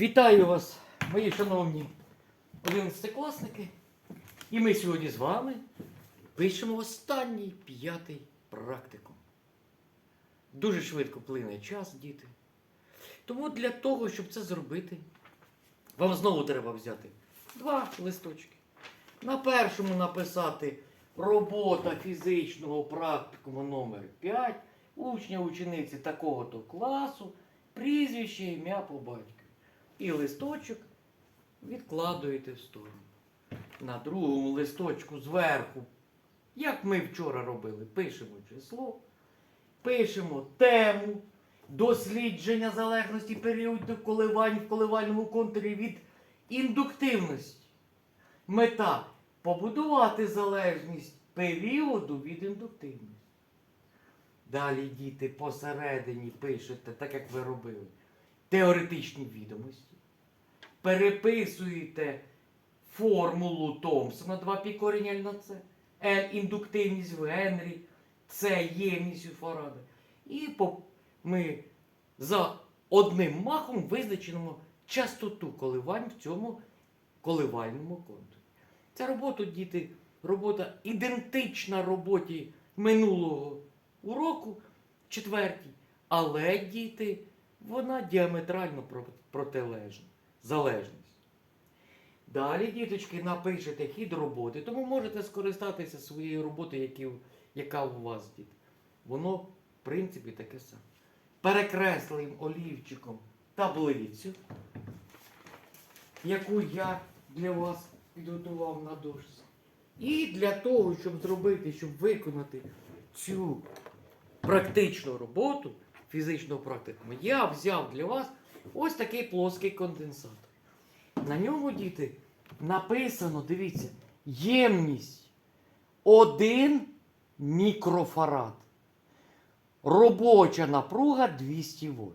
Вітаю вас, мої шановні одинадцятикласники. І ми сьогодні з вами пишемо останній п'ятий практикум. Дуже швидко плине час, діти. Тому для того, щоб це зробити, вам знову треба взяти два листочки. На першому написати робота фізичного практикуму номер 5 учня учениці такого-то класу, прізвище, ім'я по батькові. І листочок відкладуєте в сторону. На другому листочку зверху, як ми вчора робили, пишемо число, пишемо тему дослідження залежності періоду коливань в коливальному контурі від індуктивності. Мета побудувати залежність періоду від індуктивності. Далі діти посередині пишете, так як ви робили, теоретичні відомості. Переписуєте формулу Томпсона 2 пі корінь на С, L індуктивність в Генрі, С ємність у Фарада. І ми за одним махом визначимо частоту коливань в цьому коливальному контурі. Ця робота, діти, робота ідентична роботі минулого уроку, четвертій, але, діти, вона діаметрально протилежна, залежність. Далі, діточки, напишете хід роботи, тому можете скористатися своєю роботою, яка у вас, діти. Воно, в принципі, таке саме. Перекреслюємо олівчиком таблицю, яку я для вас підготував на дошці. І для того, щоб зробити, щоб виконати цю практичну роботу фізичного практикуму, я взяв для вас ось такий плоский конденсатор. На ньому, діти, написано, дивіться, ємність 1 мікрофарад. Робоча напруга 200 вольт.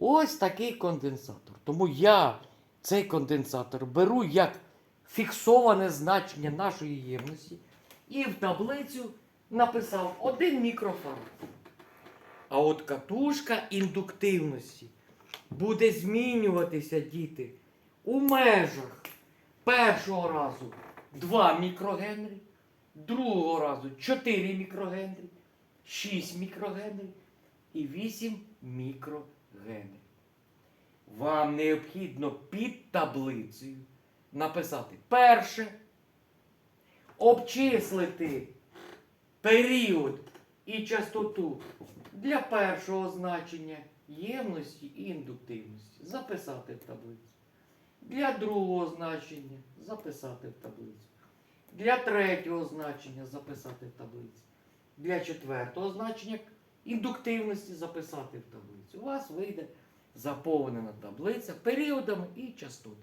Ось такий конденсатор. Тому я цей конденсатор беру як фіксоване значення нашої ємності і в таблицю написав 1 мікрофарад. А от катушка індуктивності буде змінюватися, діти, у межах першого разу 2 мікрогенрі, другого разу 4 мікрогенрі, 6 мікрогенрі і 8 мікрогенрі. Вам необхідно під таблицею написати перше, обчислити період і частоту для першого значення ємності і індуктивності. Записати в таблицю. Для другого значення записати в таблицю. Для третього значення записати в таблицю. Для четвертого значення індуктивності записати в таблицю. У вас вийде заповнена таблиця періодами і частотами.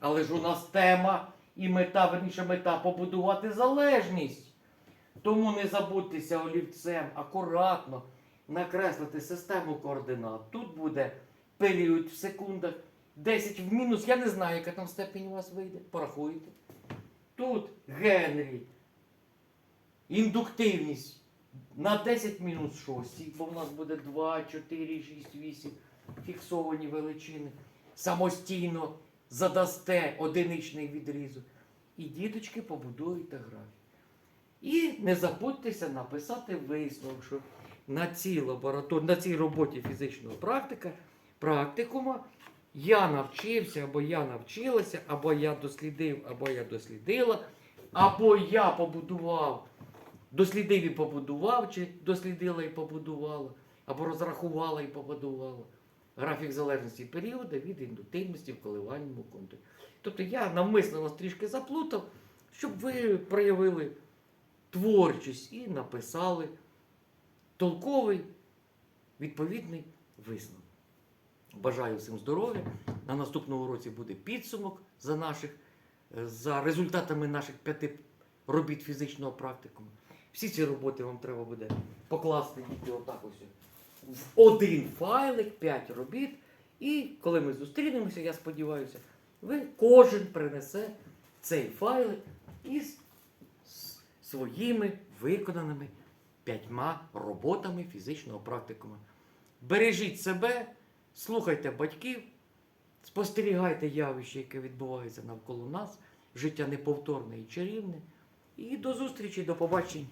Але ж у нас тема і мета, верніше мета побудувати залежність. Тому не забудьтеся олівцем акуратно накреслити систему координат. Тут буде період в секундах 10 в мінус. Я не знаю, яка там степень у вас вийде. Порахуйте. Тут Генрі. Індуктивність на 10 мінус 6, бо в нас буде 2, 4, 6, 8 фіксовані величини. Самостійно задасте одиничний відрізок. І діточки побудуєте графік. І не забудьтеся написати висновок, що на цій лабораторії, на цій роботі фізичного практика, практикума я навчився, або я навчилася, або я дослідив, або я дослідила, або я побудував, дослідив і побудував, чи дослідила і побудувала, або розрахувала і побудувала. Графік залежності періоду від індуктивності в коливальному контурі. Тобто я навмисно вас трішки заплутав, щоб ви проявили творчість і написали толковий відповідний висновок. Бажаю всім здоров'я. На наступному році буде підсумок за, наших, е, за результатами наших п'яти робіт фізичного практикуму. Всі ці роботи вам треба буде покласти діти отак ось в один файлик, 5 робіт. І коли ми зустрінемося, я сподіваюся, ви кожен принесе цей файлик із своїми виконаними п'ятьма роботами фізичного практикума. Бережіть себе, слухайте батьків спостерігайте явище, яке відбувається навколо нас. Життя неповторне і чарівне. І до зустрічі, до побачення.